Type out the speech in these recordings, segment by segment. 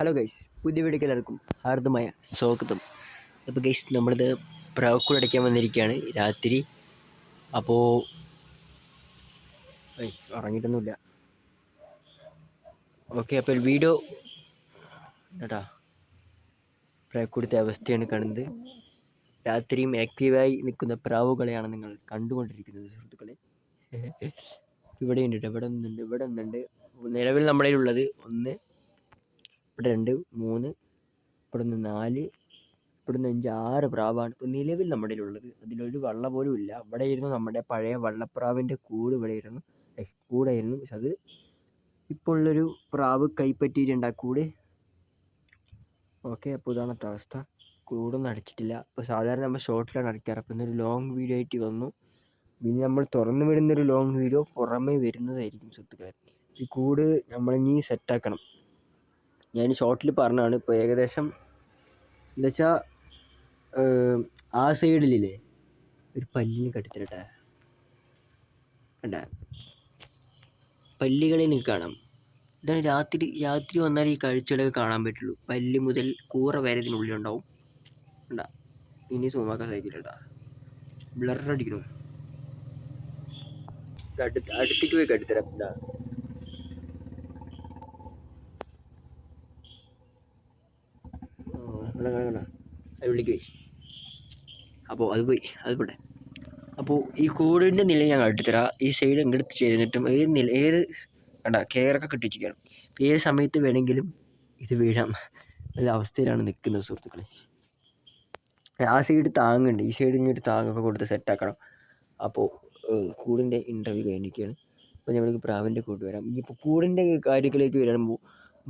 Hello guys പുതിയ വീഡിയോക്ക് എല്ലാവർക്കും ഹാർദമായ സ്വാഗതം. അപ്പോൾ ഗൈസ് നമ്മളിത് പ്രാവക്കൂട് അടയ്ക്കാൻ വന്നിരിക്കുകയാണ്. രാത്രി. അപ്പോൾ ഉറങ്ങിയിട്ടൊന്നുമില്ല. ഓക്കെ അപ്പോൾ വീഡിയോ കേട്ടാ പ്രാവക്കൂടത്തെ അവസ്ഥയാണ് കാണുന്നത്. രാത്രിയും ആക്റ്റീവായി നിൽക്കുന്ന പ്രാവുകളെയാണ് നിങ്ങൾ കണ്ടുകൊണ്ടിരിക്കുന്നത് സുഹൃത്തുക്കളെ. ഇവിടെ ഉണ്ട് ഇവിടെ ഒന്നുണ്ട്. ഇവിടെ ഒന്നുണ്ട്. നിലവിൽ നമ്മളിലുള്ളത് ഒന്ന് ഇവിടെ രണ്ട് മൂന്ന് ഇവിടെ നിന്ന് നാല് ഇവിടെ നിന്ന് അഞ്ച് ആറ് പ്രാവാണ്. ഇപ്പോൾ നിലവിൽ നമ്മുടെ ഉള്ളത് അതിലൊരു വള്ള പോലും ഇല്ല. ഇവിടെ ഇരുന്നു നമ്മുടെ പഴയ വള്ളപ്രാവിന്റെ കൂട് ഇവിടെ ഇരുന്നു കൂടായിരുന്നു. പക്ഷെ അത് ഇപ്പോൾ ഉള്ളൊരു പ്രാവ് കൈപ്പറ്റിയിട്ടുണ്ട് ആ കൂട്. ഓക്കെ അപ്പോൾ ഇതാണ് അവസ്ഥ. കൂടൊന്നും അടച്ചിട്ടില്ല. അപ്പോൾ സാധാരണ നമ്മൾ ഷോർട്ടിലാണ് അടയ്ക്കാറ്. അപ്പോൾ ഇന്നൊരു ലോങ് വീഡിയോ ആയിട്ട് വന്നു. ഇനി നമ്മൾ തുറന്നു വിടുന്നൊരു ലോങ് വീഡിയോ പുറമേ വരുന്നതായിരിക്കും സുഹൃത്തുക്കളെ. ഈ കൂട് നമ്മളിനി സെറ്റാക്കണം ഞാൻ ഷോർട്ടിൽ പറഞ്ഞതാണ്. ഇപ്പോൾ ഏകദേശം എന്താ വെച്ചാൽ ആ സൈഡിലില്ലേ ഒരു പല്ലിന് കട്ടിത്തരട്ടെ കണ്ട? പല്ലികളെ നിങ്ങൾക്ക് കാണാം. ഇതാണ് രാത്രി രാത്രി വന്നാൽ ഈ കാഴ്ചകളൊക്കെ കാണാൻ പറ്റുള്ളൂ. പല്ല് മുതൽ കൂറ വരെ ഇതിനുള്ളിലുണ്ടാവും വേണ്ട ഇനി സൂമാക്കാൻ സാധിക്കില്ല ബ്ലറടിക്കണം അടുത്ത് അടുത്തേക്ക് പോയി കട്ടിത്തരാം ഇതാ കണ്ട കണ്ട കണ്ട? അത് വിളിക്ക് പോയി. അപ്പോൾ അത് പോയി അത് പോട്ടെ. അപ്പോൾ ഈ കൂടിന്റെ നില ഞാൻ കാട്ടിത്തരാം. ഈ സൈഡ് എങ്ങോട്ട് ചേരുന്നിട്ടും ഏത് നില ഏത് കണ്ട കെയറൊക്കെ കിട്ടിച്ചിരിക്കണം അപ്പോൾ ഏത് സമയത്ത് വേണമെങ്കിലും ഇത് വീഴാം. നല്ല അവസ്ഥയിലാണ് നിൽക്കുന്നത് സുഹൃത്തുക്കളെ. ആ സൈഡ് താങ്ങുണ്ട്. ഈ സൈഡ് ഇങ്ങോട്ട് താങ്ങൊക്കെ കൊടുത്ത് സെറ്റാക്കണം അപ്പോൾ കൂടിന്റെ ഇന്റർവ്യൂ കഴിഞ്ഞിരിക്കുകയാണ്. അപ്പോൾ ഞങ്ങൾക്ക് പ്രാവിന്റെ കൂട്ട് വരാം. ഇനിയിപ്പോൾ കൂടിന്റെ കാര്യത്തിലേക്ക് വരുമ്പോൾ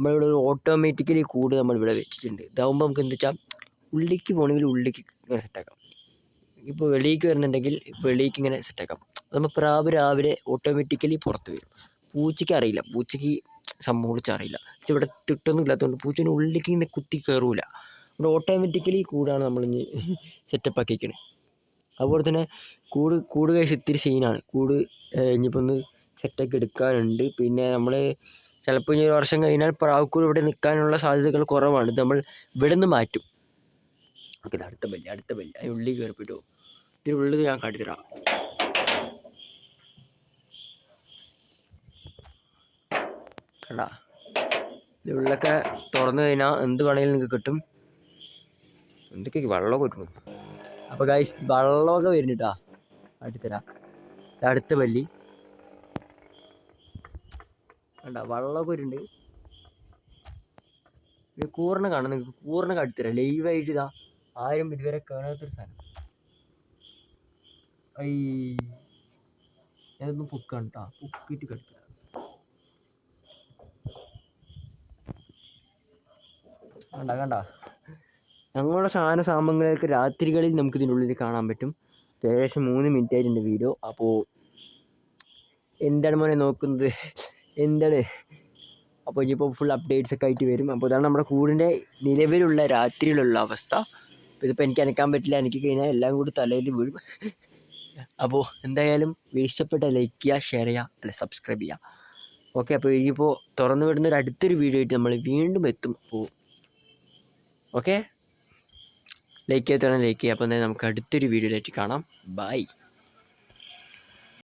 നമ്മളിവിടെ ഒരു ഓട്ടോമാറ്റിക്കലി കൂട് നമ്മളിവിടെ വെച്ചിട്ടുണ്ട്. ഇതാകുമ്പോൾ നമുക്ക് എന്താ വെച്ചാൽ ഉള്ളിലേക്ക് പോകണമെങ്കിൽ ഉള്ളിലേക്ക് ഇങ്ങനെ സെറ്റാക്കാം ഇപ്പോൾ വെളിയിലേക്ക് വരുന്നുണ്ടെങ്കിൽ വെളിയിലേക്ക് ഇങ്ങനെ സെറ്റാക്കാം നമ്മൾ പ്രാവ് രാവിലെ ഓട്ടോമാറ്റിക്കലി പുറത്ത് വരും. പൂച്ചയ്ക്ക് അറിയില്ല. പൂച്ചയ്ക്ക് സംഭവം വിളിച്ച് അറിയില്ല. ഇവിടെ തിട്ടൊന്നും ഇല്ലാത്തതുകൊണ്ട് പൂച്ചേന്റെ ഉള്ളിലേക്ക് ഇങ്ങനെ കുത്തി കയറൂല ഇവിടെ ഓട്ടോമാറ്റിക്കലി കൂടാണ് നമ്മൾ നമ്മളിഞ്ഞ് സെറ്റപ്പ് ആക്കിക്കണത് അതുപോലെ തന്നെ കൂട് കൂട് കഴിച്ച് ഇത്തിരി സീനാണ് കൂട് ഇനിയിപ്പോൾ ഒന്ന് സെറ്റാക്കി എടുക്കാനുണ്ട്. പിന്നെ നമ്മൾ ചിലപ്പോൾ ഇനി ഒരു വർഷം കഴിഞ്ഞാൽ പ്രാവക്കൂർ ഇവിടെ നിൽക്കാനുള്ള സാധ്യതകൾ കുറവാണ്. നമ്മൾ ഇവിടെ നിന്ന് മാറ്റും. ഓക്കെ ഇത് അടുത്ത ബല്ല് അടുത്ത ബല്ല് ഉള്ളിൽ കയറിപ്പിട്ടോ. ഉള്ളിൽ ഞാൻ കാട്ടിത്തരാം. കണ്ടാ? ഇതിന്റെ ഉള്ളൊക്കെ തുറന്നു കഴിഞ്ഞാൽ എന്ത് വേണമെങ്കിലും നിങ്ങൾക്ക് കിട്ടും. എന്തൊക്കെ വെള്ളമൊക്കെ കിട്ടും അപ്പോൾ ഗൈസ് വെള്ളമൊക്കെ വരുന്നുട്ടാ. കാട്ടിത്തരാം. അടുത്ത പല്ലി. കണ്ട വള്ളമൊക്കെ വരുന്നുണ്ട് കൂറിനെ കാണാം നിങ്ങൾക്ക് കൂറിനെ കാട്ടിത്തരാം ലൈവായിട്ട് ഇതാ ആരും ഇതുവരെ കാണാത്തൊരു സാധനം. ഐ ഞാനൊന്ന് പൊക്കാണ് കേട്ടോ പൊക്കിട്ട് കടിത്തരാം കണ്ട കണ്ട. ഞങ്ങളുടെ സാധന സാമ്പങ്ങളൊക്കെ രാത്രികളിൽ നമുക്ക് ഇതിന്റെ ഉള്ളിൽ കാണാൻ പറ്റും. ഏകദേശം മൂന്ന് മിനിറ്റ് ആയിട്ടുണ്ട് വീഡിയോ. അപ്പോൾ എന്താണ് മോനെ നോക്കുന്നത്? എന്താണ്? അപ്പോൾ ഇനിയിപ്പോൾ ഫുൾ അപ്ഡേറ്റ്സ് ഒക്കെ ആയിട്ട് വരും. അപ്പോൾ ഇതാണ് നമ്മുടെ കൂടിന്റെ നിലവിലുള്ള രാത്രിയിലുള്ള അവസ്ഥ. ഇതിപ്പോൾ എനിക്ക് അനക്കാൻ പറ്റില്ല. എനിക്ക് കഴിഞ്ഞാൽ എല്ലാം കൂടി തലയിൽ വീഴും. അപ്പോൾ എന്തായാലും ഇഷ്ടപ്പെട്ട ലൈക്ക് ചെയ്യുക ഷെയർ ചെയ്യുക അല്ലെ സബ്സ്ക്രൈബ് ചെയ്യുക. ഓക്കെ അപ്പോൾ ഇനിയിപ്പോൾ തുറന്നു വിടുന്ന ഒരു അടുത്തൊരു വീഡിയോ ആയിട്ട് നമ്മൾ വീണ്ടും എത്തും. അപ്പോൾ ഓക്കെ ലൈക്ക് ചെയ്തിട്ടാണ് ലൈക്ക് ചെയ്യുക. അപ്പോൾ എന്തായാലും നമുക്ക് അടുത്തൊരു വീഡിയോയിലായിട്ട് കാണാം. ബൈ